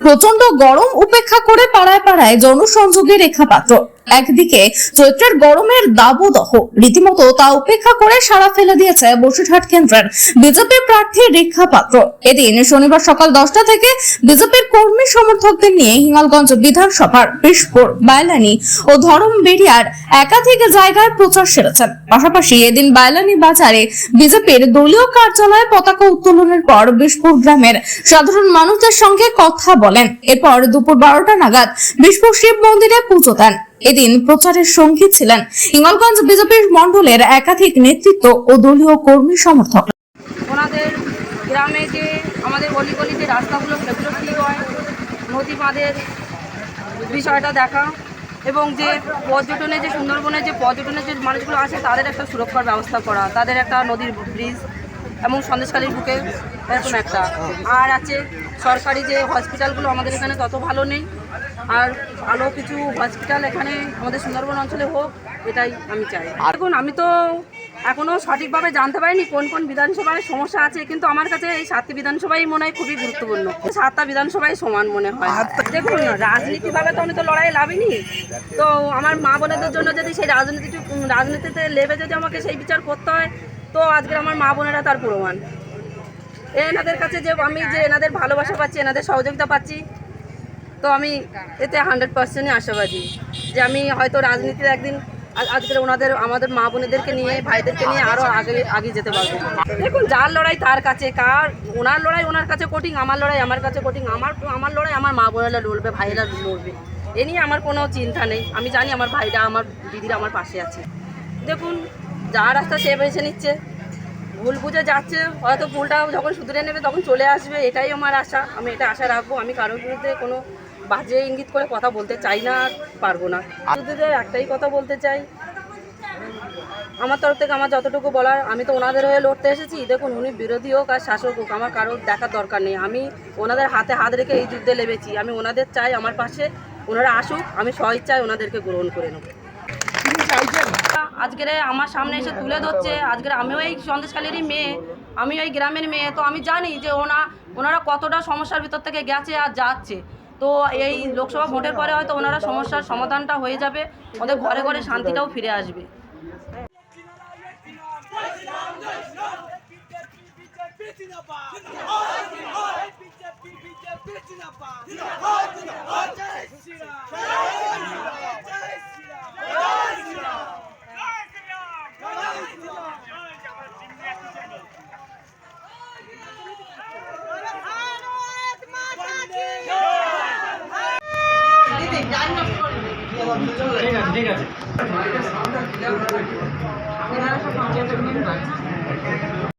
প্রচণ্ড গরম উপেক্ষা করে পাড়ায় পাড়ায় জনসংযোগে রেখা পাত্র একদিকে চৈত্রের গরমের দাবদাহ, রীতিমতো তা উপেক্ষা করে সারা ফেলে দিয়েছে বসিরহাট কেন্দ্রের বিজেপি প্রার্থী রেখা পাত্র এদিন শনিবার সকাল দশটা থেকে বিজেপির কর্মী সমর্থকদের নিয়ে হিঙ্গলগঞ্জ বিধানসভার বিশপুর বাইলানি ও ধরমবেড়িয়ার একাধিক জায়গায় প্রচার সেরেছেন পাশাপাশি এদিন বাইলানি বাজারে বিজেপির দলীয় কার্যালয়ে পতাকা উত্তোলনের পর বিশপুর গ্রামের সাধারণ মানুষদের সঙ্গে কথা বলেন এরপর দুপুর বারোটা নাগাদ বিশপুর শিব মন্দিরে পুজো দেন। এদিন প্রচারের সঙ্গী ছিলেন হিঙ্গলগঞ্জ বিজেপির মণ্ডলের একাধিক নেতৃত্ব ও দলীয় কর্মী সমর্থক। ওনাদের গ্রামে যে আমাদের গলি গলি যে রাস্তাগুলো, সেগুলো ঠিক হয়। নদী বাঁধের বিষয়টা দেখা এবং যে পর্যটনে যে সুন্দরবনে যে পর্যটনের যে মানুষগুলো আছে, তাদের একটা সুরক্ষার ব্যবস্থা করা, তাদের একটা নদীর ব্রিজ এবং সন্দেশখালীর বুকে এরকম একটা। আর আছে সরকারি যে হসপিটালগুলো আমাদের এখানে তত ভালো নেই। আর ভালো কিছু হসপিটাল এখানে আমাদের সুন্দরবন অঞ্চলে হোক এটাই আমি চাই। দেখুন আমি তো এখনও সঠিকভাবে জানতে পারিনি কোন কোন বিধানসভায় সমস্যা আছে কিন্তু আমার কাছে এই সাতটি বিধানসভাই মনে হয় খুবই গুরুত্বপূর্ণ। সাতটা বিধানসভাই সমান মনে হয়। দেখুন রাজনীতিভাবে তো আমি তো লড়াই লাভিনি তো আমার মা বোনেদের জন্য যদি সেই রাজনীতি রাজনীতিতে লেবে যদি আমাকে সেই বিচার করতে হয় তো আজকের আমার মা বোনেরা তার প্রমাণ। এনাদের কাছে যে আমি যে এনাদের ভালোবাসা পাচ্ছি এনাদের সহযোগিতা পাচ্ছি তো আমি এতে হান্ড্রেড পার্সেন্টই আশাবাদী যে আমি হয়তো রাজনীতিতে একদিন আ- আজকের ওনাদের, আমাদের মা বোনেদেরকে নিয়ে, ভাইদেরকে নিয়ে আরও আগে আগে যেতে পারব। দেখুন, যার লড়াই তার কাছে, কার, ওনার লড়াই ওনার কাছে কঠিন, আমার লড়াই আমার কাছে কঠিন, আমার আমার লড়াই আমার মা বোনেরা লড়বে, ভাইয়েরা লড়বে। এ নিয়ে আমার কোনো চিন্তা নেই। আমি জানি আমার ভাইরা, আমার দিদিরা আমার পাশে আছে। দেখুন, যা রাস্তা সে বেছে নিচ্ছে। ভুল বুঝে যাচ্ছে, হয়তো ভুলটা যখন শুধরে নেবে তখন চলে আসবে, এটাই আমার আশা। আমি এটা আশা রাখব। আমি কারোর বিরুদ্ধে কোনো বাজে ইঙ্গিত করে কথা বলতে চাই না আর পারব না। শুধু একটাই কথা বলতে চাই। আমার তরফ থেকে আমার যতটুকু বলার আমি তো ওনাদের হয়ে লড়তে এসেছি। দেখুন উনি বিরোধী হোক আর শাসক হোক আমার কারোর দেখার দরকার নেই। আমি ওনাদের হাতে হাত রেখে এই যুদ্ধে লেবেছি। আমি ওনাদের চাই আমার পাশে। ওনারা আসুক আমি স্বইচ্ছায় ওনাদেরকে গ্রহণ করে নেব। আজকের আমার সামনে এসে তুলে ধরছে। আজকের আমিও এই সন্দেশকালেরই মেয়ে আমি ওই গ্রামের মেয়ে। তো আমি জানি যে ওনা ওনারা কতটা সমস্যার ভিতর থেকে গেছে আর যাচ্ছে। তো এই লোকসভা ভোটের পরে হয়তো ওনারা সমস্যার সমাধানটা হয়ে যাবে, ওদের ঘরে ঘরে শান্তিটাও ফিরে আসবে। ঠিক আছে ঠিক আছে।